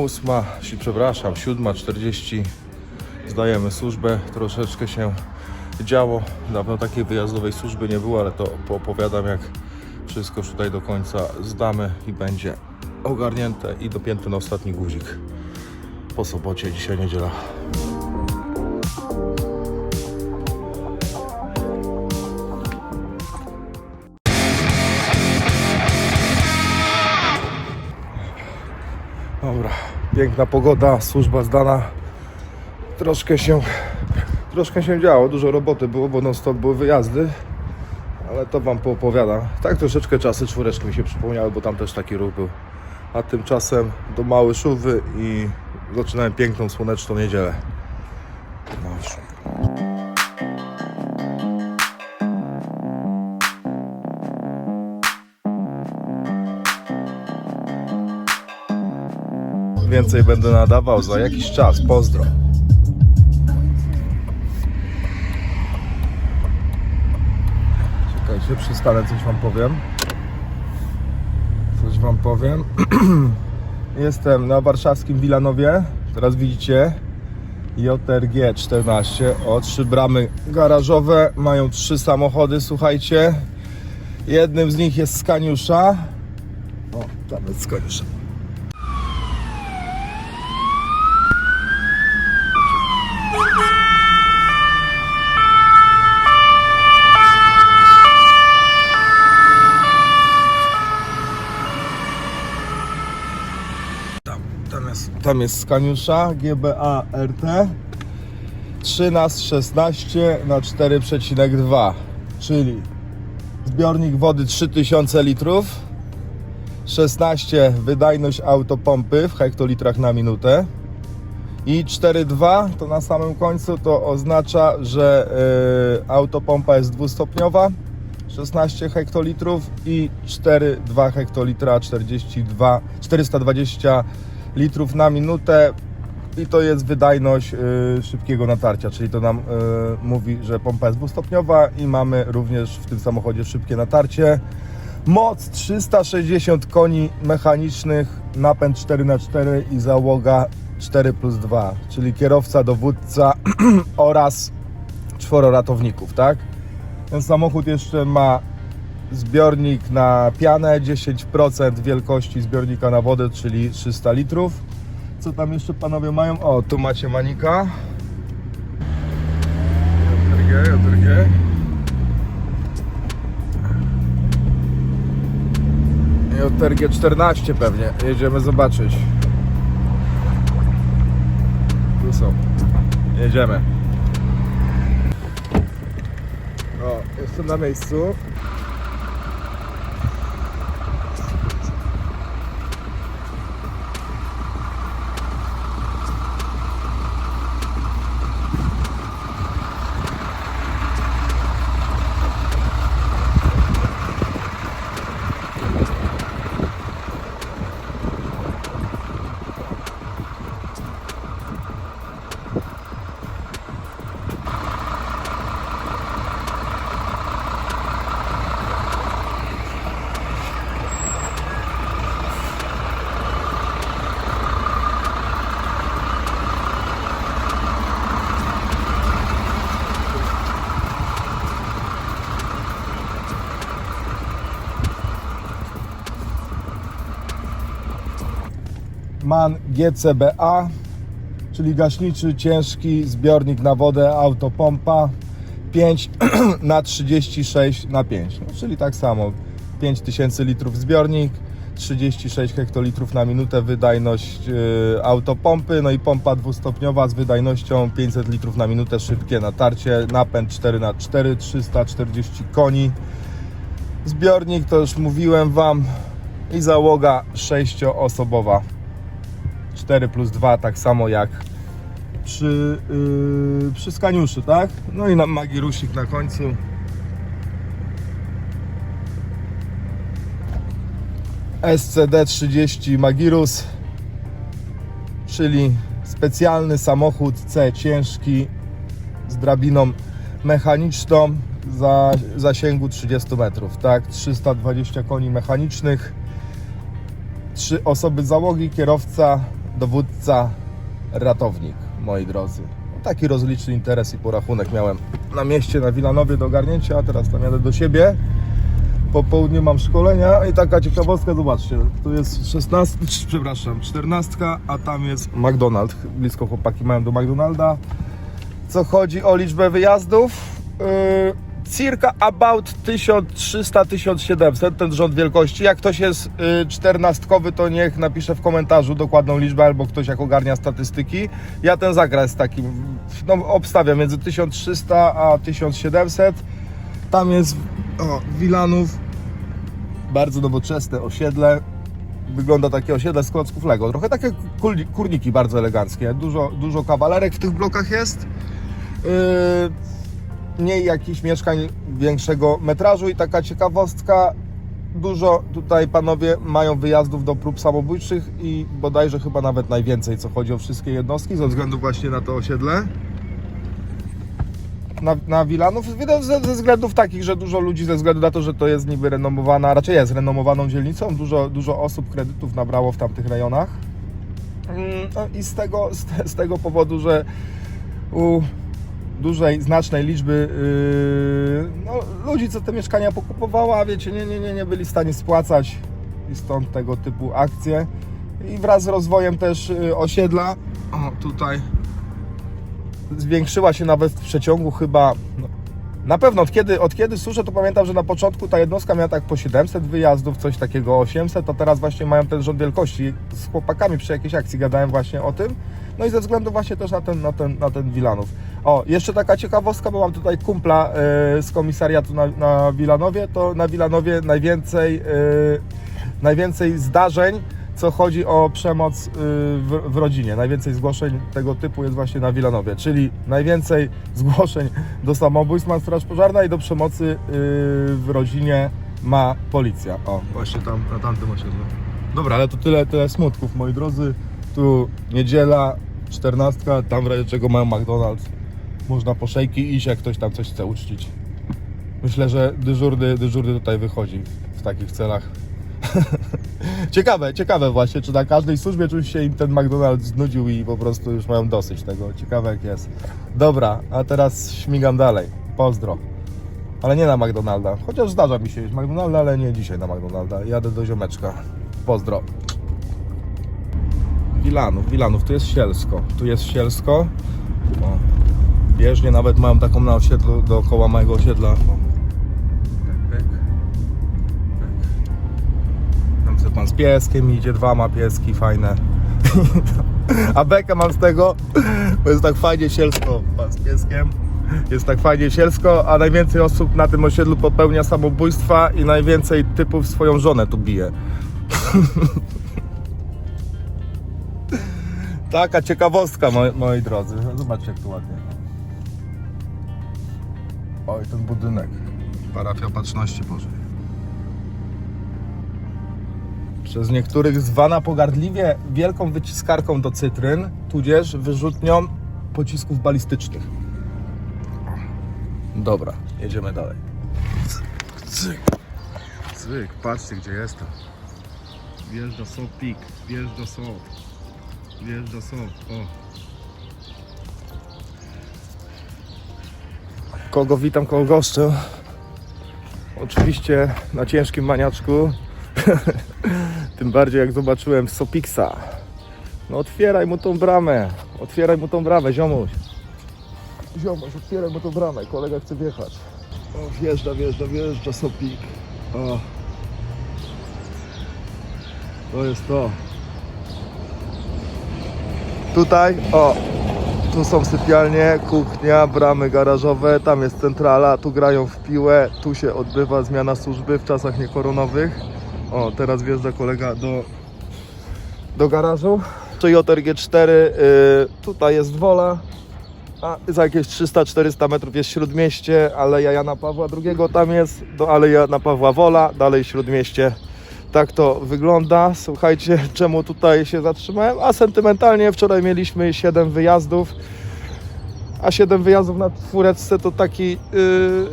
Ósma, przepraszam, siódma, czterdzieści. Zdajemy służbę, troszeczkę się działo. Dawno takiej wyjazdowej służby nie było, ale to poopowiadam jak wszystko tutaj do końca zdamy i będzie ogarnięte i dopięte na ostatni guzik po sobocie, dzisiaj niedziela. Dobra, piękna pogoda, służba zdana. Troszkę się, troszkę się działo, dużo roboty było, bo non stop były wyjazdy. Ale to wam poopowiadam. Tak troszeczkę czasy czwóreczki mi się przypomniały, bo tam też taki ruch był. A tymczasem do Małej Szuwy i zaczynałem piękną, słoneczną niedzielę. No Więcej będę nadawał za jakiś czas. Pozdro. Czekajcie, przystanę, coś wam powiem. Coś wam powiem. Jestem na warszawskim Wilanowie. Teraz widzicie JRG 14. O, trzy bramy garażowe. Mają trzy samochody, słuchajcie. Jednym z nich jest Skaniusza. O, jest Skaniusza. Tam, tam, jest, tam jest Skaniusza GBA RT 3 na 16 na 4,2 czyli zbiornik wody 3000 litrów. 16 wydajność autopompy w hektolitrach na minutę. I 4,2 to na samym końcu to oznacza, że y, autopompa jest dwustopniowa. 16 hektolitrów i 4,2 hektolitra 42, 420 litrów na minutę i to jest wydajność y, szybkiego natarcia, czyli to nam y, mówi, że pompa jest dwustopniowa i mamy również w tym samochodzie szybkie natarcie. Moc 360 koni mechanicznych, napęd 4x4 i załoga 4 plus 2, czyli kierowca, dowódca oraz czworo ratowników, tak? Ten samochód jeszcze ma zbiornik na pianę, 10% wielkości zbiornika na wodę, czyli 300 litrów. Co tam jeszcze panowie mają? O, tu macie manika. JRG, JRG. JRG 14 pewnie. Jedziemy zobaczyć. Tu są. Jedziemy. O, jestem na miejscu. MAN GCBA, czyli gaśniczy ciężki zbiornik na wodę, autopompa 5 na 36 na 5, no, czyli tak samo 5000 litrów zbiornik, 36 hektolitrów na minutę wydajność yy, autopompy, no i pompa dwustopniowa z wydajnością 500 litrów na minutę, szybkie natarcie, napęd 4 na 4 340 koni. Zbiornik to już mówiłem Wam i załoga 6-osobowa. 4 plus 2, tak samo jak przy, yy, przy Skaniuszy, tak? No i na Magirusik na końcu. SCD-30 Magirus, czyli specjalny samochód C ciężki z drabiną mechaniczną za zasięgu 30 metrów, tak? 320 koni mechanicznych, trzy osoby załogi, kierowca, dowódca, ratownik, moi drodzy. No, taki rozliczny interes i porachunek miałem na mieście, na Wilanowie do ogarnięcia, a teraz tam jadę do siebie. Po południu mam szkolenia i taka ciekawostka, zobaczcie, tu jest 16, przepraszam, 14, a tam jest McDonald's. Blisko chłopaki mają do McDonalda. Co chodzi o liczbę wyjazdów, yy, circa about 1300-1700 ten rząd wielkości. Jak ktoś jest yy, czternastkowy, to niech napisze w komentarzu dokładną liczbę, albo ktoś jak ogarnia statystyki. Ja ten zakres takim, no, obstawiam między 1300 a 1700. Tam jest o, Wilanów, bardzo nowoczesne osiedle. Wygląda takie osiedle z klocków Lego. Trochę takie kurniki bardzo eleganckie. Dużo, dużo kawalerek w tych blokach jest. Yy, mniej jakichś mieszkań większego metrażu i taka ciekawostka. Dużo tutaj panowie mają wyjazdów do prób samobójczych i bodajże chyba nawet najwięcej, co chodzi o wszystkie jednostki, ze względu właśnie na to osiedle na, na Wilanów ze, ze względów takich, że dużo ludzi ze względu na to, że to jest niby renomowana, raczej jest renomowaną dzielnicą, dużo, dużo osób kredytów nabrało w tamtych rejonach. Mm, no I z tego, z, z tego powodu, że u dużej, znacznej liczby yy, no, ludzi, co te mieszkania pokupowała, wiecie, nie, nie, nie, nie byli w stanie spłacać i stąd tego typu akcje. I wraz z rozwojem też yy, osiedla, o tutaj zwiększyła się nawet w przeciągu chyba. No, na pewno od kiedy, od kiedy słyszę, to pamiętam, że na początku ta jednostka miała tak po 700 wyjazdów, coś takiego 800, to teraz właśnie mają ten rząd wielkości. Z chłopakami przy jakiejś akcji gadałem właśnie o tym. No i ze względu właśnie też na ten, na ten, na ten Wilanów. O, jeszcze taka ciekawostka, bo mam tutaj kumpla e, z komisariatu na, na Wilanowie, to na Wilanowie najwięcej, e, najwięcej zdarzeń co chodzi o przemoc y, w, w rodzinie. Najwięcej zgłoszeń tego typu jest właśnie na Wilanowie, czyli najwięcej zgłoszeń do samobójstw ma Straż Pożarna i do przemocy y, w rodzinie ma policja. O, właśnie tam, na tamtym osiedlu. Dobra, ale to tyle, tyle smutków, moi drodzy. Tu niedziela, 14, tam w razie czego mają McDonald's. Można po szejki iść, jak ktoś tam coś chce uczcić. Myślę, że dyżurny, dyżurny tutaj wychodzi w takich celach. ciekawe, ciekawe właśnie, czy na każdej służbie czuć się im ten McDonald's znudził i po prostu już mają dosyć tego. Ciekawe jak jest. Dobra, a teraz śmigam dalej. Pozdro. Ale nie na McDonalda. Chociaż zdarza mi się jeść McDonalda, ale nie dzisiaj na McDonalda. Jadę do ziomeczka. Pozdro. Wilanów, Wilanów, tu jest Sielsko. Tu jest Sielsko. O. Bieżnie nawet mam taką na osiedlu, dookoła mojego osiedla. Tam sobie pan z pieskiem idzie, dwa ma pieski fajne. A bekę mam z tego, bo jest tak fajnie sielsko, pan z pieskiem. Jest tak fajnie sielsko, a najwięcej osób na tym osiedlu popełnia samobójstwa i najwięcej typów swoją żonę tu bije. Taka ciekawostka, moi, moi drodzy. Zobaczcie jak tu ładnie. Oj, ten budynek. Parafia Opatrzności Bożej. Przez niektórych zwana pogardliwie wielką wyciskarką do cytryn, tudzież wyrzutnią pocisków balistycznych. Dobra, jedziemy dalej. Cyk, cyk, patrzcie gdzie jestem. Wjeżdża Sopik, wjeżdża Sop. Wjeżdża Sop, o. Kogo witam, kogo goszczę. Oczywiście na ciężkim maniaczku. Tym bardziej jak zobaczyłem Sopiksa. No otwieraj mu tą bramę. Otwieraj mu tą bramę, ziomuś. Ziomuś, otwieraj mu tą bramę. Kolega chce wjechać. O, wjeżdża, wjeżdża, wjeżdża Sopik. O. To jest to. Tutaj, o, tu są sypialnie, kuchnia, bramy garażowe, tam jest centrala, tu grają w piłę, tu się odbywa zmiana służby w czasach niekoronowych. O, teraz wjeżdża kolega do, do garażu. Toyota RG4, y, tutaj jest Wola, a za jakieś 300-400 metrów jest Śródmieście, Aleja Jana Pawła II, tam jest do Aleja Jana Pawła Wola, dalej Śródmieście. Tak to wygląda. Słuchajcie, czemu tutaj się zatrzymałem? A sentymentalnie wczoraj mieliśmy 7 wyjazdów. A 7 wyjazdów na czwóreczce to taki, yy,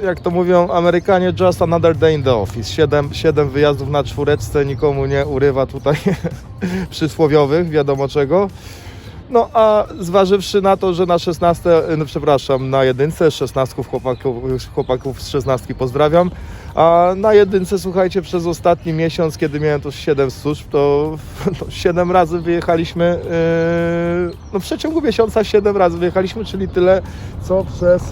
jak to mówią Amerykanie, just another day in the office. 7, 7 wyjazdów na czwóreczce nikomu nie urywa tutaj przysłowiowych, wiadomo czego. No a zważywszy na to, że na 16, no przepraszam, na jedynce 16 chłopaków, chłopaków z 16 pozdrawiam, a na jedynce słuchajcie przez ostatni miesiąc, kiedy miałem to 7 służb, to, to 7 razy wyjechaliśmy, yy, no w przeciągu miesiąca 7 razy wyjechaliśmy, czyli tyle co przez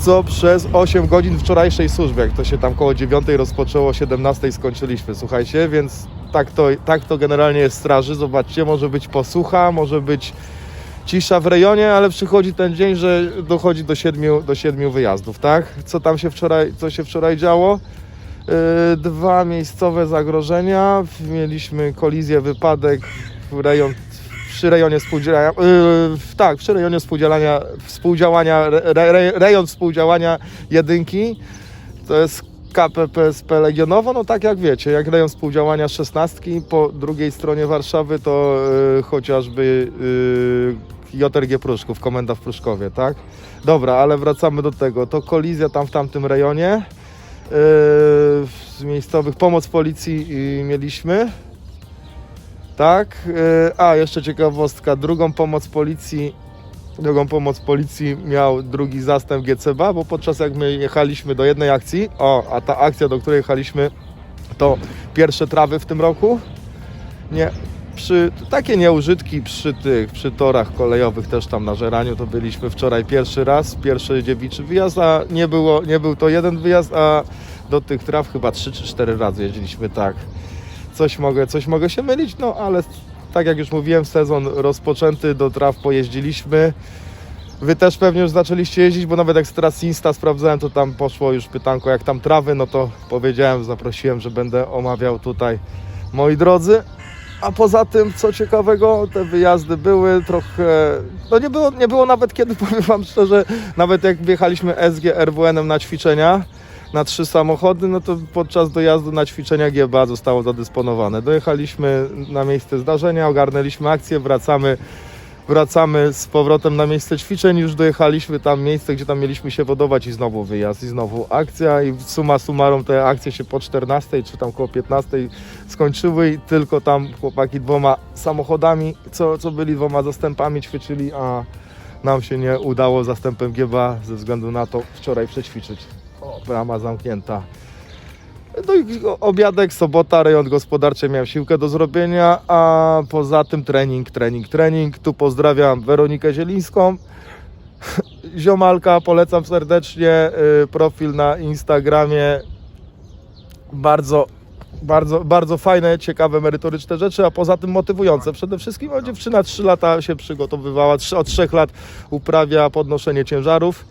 co przez 8 godzin wczorajszej służby, jak to się tam koło 9 rozpoczęło, 17 skończyliśmy, słuchajcie, więc tak to, tak to generalnie jest straży, zobaczcie, może być posłucha, może być cisza w rejonie, ale przychodzi ten dzień, że dochodzi do 7, do 7 wyjazdów, tak? Co tam się wczoraj, co się wczoraj działo? Yy, dwa miejscowe zagrożenia, mieliśmy kolizję, wypadek w rejon przy rejonie współdziałania, yy, tak, przy rejonie współdziałania, współdziałania re, re, rejon współdziałania jedynki, to jest KPPSP Legionowo, no tak jak wiecie, jak rejon współdziałania szesnastki, po drugiej stronie Warszawy to yy, chociażby yy, JRG Pruszków, komenda w Pruszkowie, tak? Dobra, ale wracamy do tego, to kolizja tam w tamtym rejonie, yy, z miejscowych pomoc policji yy, mieliśmy, tak. y, A, jeszcze ciekawostka. Drugą pomoc policji, drugą pomoc policji miał drugi zastęp GCB, bo podczas jak my jechaliśmy do jednej akcji, o, a ta akcja, do której jechaliśmy, to pierwsze trawy w tym roku. Nie, przy, takie nieużytki przy tych, przy torach kolejowych też tam na Żeraniu, to byliśmy wczoraj pierwszy raz, pierwszy dziewiczy wyjazd, a nie, było, nie był to jeden wyjazd, a do tych traw chyba trzy czy cztery razy jeździliśmy tak coś mogę, coś mogę się mylić, no ale tak jak już mówiłem, sezon rozpoczęty, do traw pojeździliśmy. Wy też pewnie już zaczęliście jeździć, bo nawet jak teraz Insta sprawdzałem, to tam poszło już pytanko, jak tam trawy, no to powiedziałem, zaprosiłem, że będę omawiał tutaj, moi drodzy. A poza tym, co ciekawego, te wyjazdy były trochę, no nie było, nie było nawet kiedy, powiem Wam szczerze, nawet jak wjechaliśmy SG RWN-em na ćwiczenia, na trzy samochody, no to podczas dojazdu na ćwiczenia GBA zostało zadysponowane. Dojechaliśmy na miejsce zdarzenia, ogarnęliśmy akcję, wracamy, wracamy z powrotem na miejsce ćwiczeń, już dojechaliśmy tam miejsce, gdzie tam mieliśmy się wodować i znowu wyjazd, i znowu akcja i suma summarum te akcje się po 14 czy tam koło 15 skończyły i tylko tam chłopaki dwoma samochodami, co, co byli dwoma zastępami ćwiczyli, a nam się nie udało zastępem GBA ze względu na to wczoraj przećwiczyć. O, brama zamknięta. No i obiadek, sobota, rejon gospodarczy miałem siłkę do zrobienia, a poza tym trening, trening, trening. Tu pozdrawiam Weronikę Zielińską. Ziomalka, polecam serdecznie. y, Profil na Instagramie. Bardzo, bardzo, bardzo fajne, ciekawe, merytoryczne rzeczy, a poza tym motywujące. Przede wszystkim o, dziewczyna 3 lata się przygotowywała, od 3 lat uprawia podnoszenie ciężarów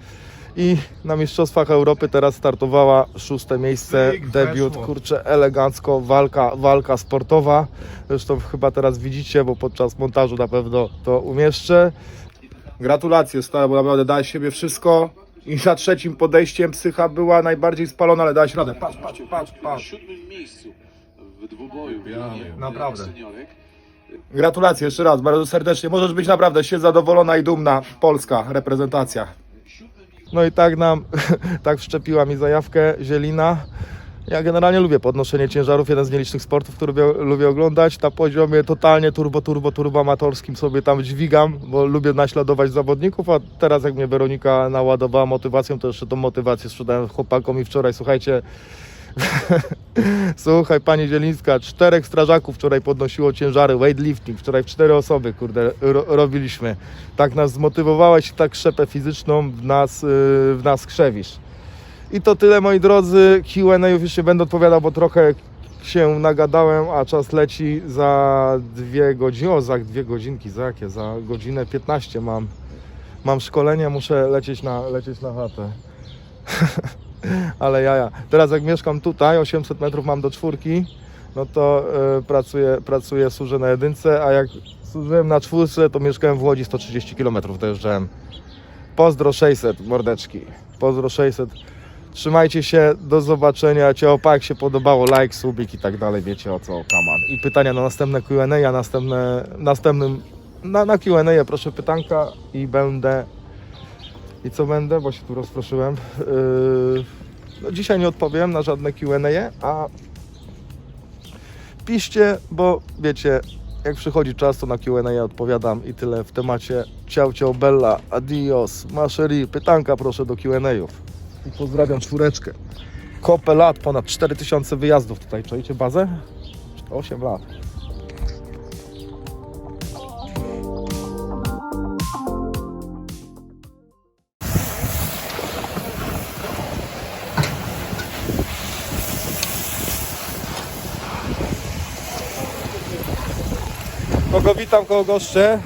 i na Mistrzostwach Europy teraz startowała szóste miejsce, debiut, kurczę, elegancko, walka, walka sportowa. Zresztą chyba teraz widzicie, bo podczas montażu na pewno to umieszczę. Gratulacje stary, bo naprawdę dałeś siebie wszystko i za trzecim podejściem psycha była najbardziej spalona, ale dałeś radę. Patrz, patrz, patrz, Na patrz. siódmym miejscu w dwuboju. Naprawdę. Gratulacje jeszcze raz, bardzo serdecznie. Możesz być naprawdę się zadowolona i dumna. Polska reprezentacja. No i tak nam, tak wszczepiła mi zajawkę Zielina. Ja generalnie lubię podnoszenie ciężarów, jeden z nielicznych sportów, który lubię, oglądać. Na poziomie totalnie turbo, turbo, turbo amatorskim sobie tam dźwigam, bo lubię naśladować zawodników, a teraz jak mnie Weronika naładowała motywacją, to jeszcze tą motywację sprzedałem chłopakom i wczoraj, słuchajcie, Słuchaj, pani Zielińska, czterech strażaków wczoraj podnosiło ciężary, weightlifting, wczoraj w cztery osoby, kurde, ro, robiliśmy. Tak nas zmotywowałeś, tak krzepę fizyczną w nas, yy, w nas krzewisz. I to tyle, moi drodzy, Q&A już nie będę odpowiadał, bo trochę się nagadałem, a czas leci za dwie godziny, o, za dwie godzinki, za jakie? Za godzinę 15 mam, mam szkolenie, muszę lecieć na, lecieć na chatę. Ale jaja. Teraz jak mieszkam tutaj, 800 metrów mam do czwórki, no to y, pracuję, pracuję, służę na jedynce, a jak służyłem na czwórce, to mieszkałem w Łodzi 130 km dojeżdżałem. Pozdro 600, mordeczki. Pozdro 600. Trzymajcie się, do zobaczenia. Ciopa, jak się podobało, like, subik i tak dalej, wiecie o co, kaman. I pytania na następne Q&A, a następne, następnym, na, na Q&A proszę pytanka i będę I co będę, bo się tu rozproszyłem. Yy, no dzisiaj nie odpowiem na żadne Q&A, a piszcie, bo wiecie, jak przychodzi czas, to na Q&A odpowiadam i tyle w temacie. Ciao, ciao, bella, adios, macherie, pytanka proszę do Q&A'ów. I pozdrawiam czwóreczkę. Kopę lat, ponad 4000 wyjazdów tutaj. Czujecie bazę? 8 lat. Kogo witam, kogo goszczę.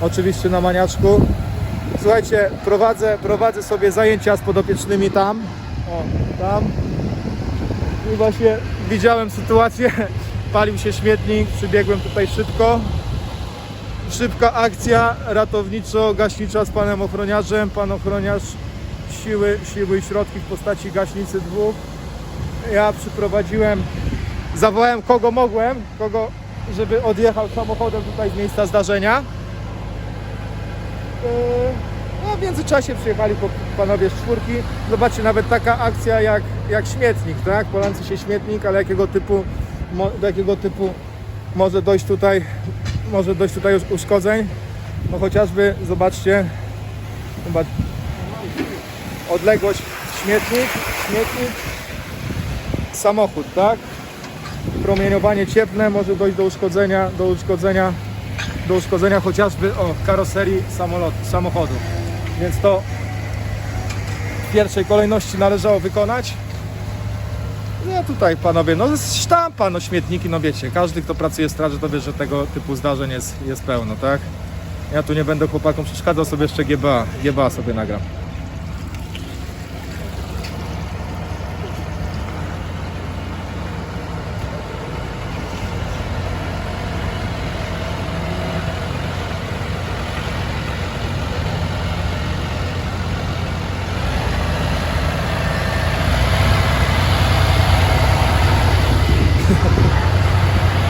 Oczywiście na maniaczku. Słuchajcie, prowadzę, prowadzę sobie zajęcia z podopiecznymi tam. O, tam. I właśnie widziałem sytuację. Palił się śmietnik, przybiegłem tutaj szybko. Szybka akcja ratowniczo-gaśnicza z panem ochroniarzem. Pan ochroniarz siły, siły i środki w postaci gaśnicy dwóch. Ja przyprowadziłem, zawołałem kogo mogłem, kogo, żeby odjechał samochodem tutaj z miejsca zdarzenia. Yy, No w międzyczasie przyjechali panowie z czwórki. Zobaczcie, nawet taka akcja jak, jak śmietnik, tak? Palący się śmietnik, ale jakiego typu, do jakiego typu może dojść tutaj, może dojść tutaj już uszkodzeń. No chociażby, zobaczcie, zobacz, odległość śmietnik, śmietnik, samochód, tak? Promieniowanie cieplne może dojść do uszkodzenia, do uszkodzenia do uszkodzenia chociażby o karoserii samolotu, samochodu. Więc to w pierwszej kolejności należało wykonać. No tutaj panowie, no sztampa, no śmietniki, no wiecie, każdy kto pracuje w straży to wie, że tego typu zdarzeń jest, jest pełno, tak? Ja tu nie będę chłopakom przeszkadzał, sobie jeszcze GBA, GBA sobie nagram.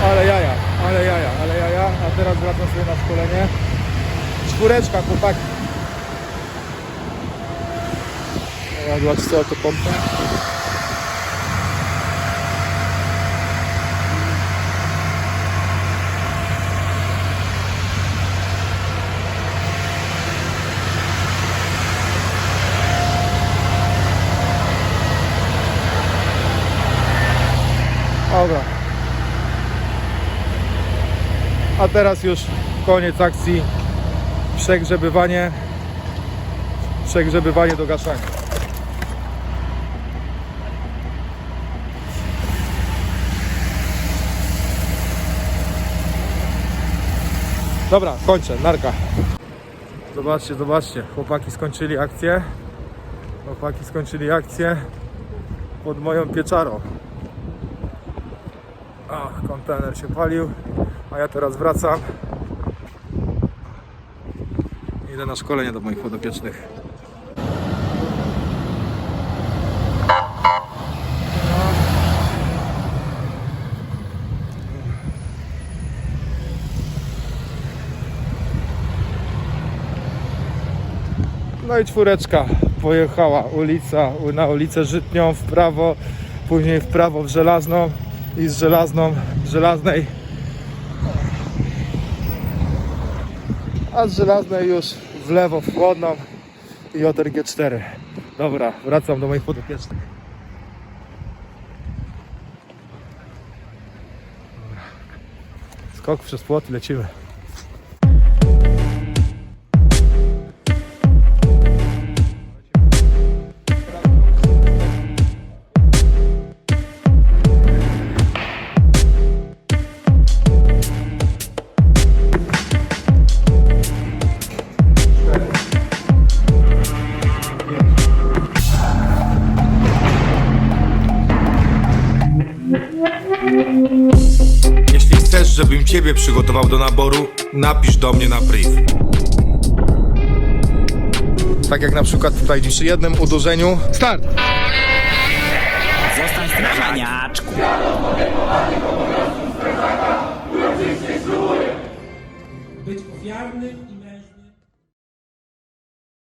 Ale jaja, ale jaja, ale jaja. A teraz wracam sobie na szkolenie. Czwóreczka, chłopaki. Jadła co to pompę? Dobra. A teraz już koniec akcji. Przegrzebywanie. Przegrzebywanie do gaszenia. Dobra, kończę. Narka. Zobaczcie, zobaczcie. Chłopaki skończyli akcję. Chłopaki skończyli akcję pod moją pieczarą. A, kontener się palił, a ja teraz wracam. Idę na szkolenie do moich podopiecznych. No i czwóreczka pojechała ulica, na ulicę Żytnią w prawo, później w prawo w Żelazną i z Żelazną, Żelaznej a z Żelaznej już w lewo w Chłodną i OTRG 4 dobra, wracam do moich podopiecznych. Skok przez płot i lecimy ciebie przygotował do naboru, napisz do mnie na priv. tak jak na przykład tutaj przy jednym uderzeniu start! Zostań strażaniaczku.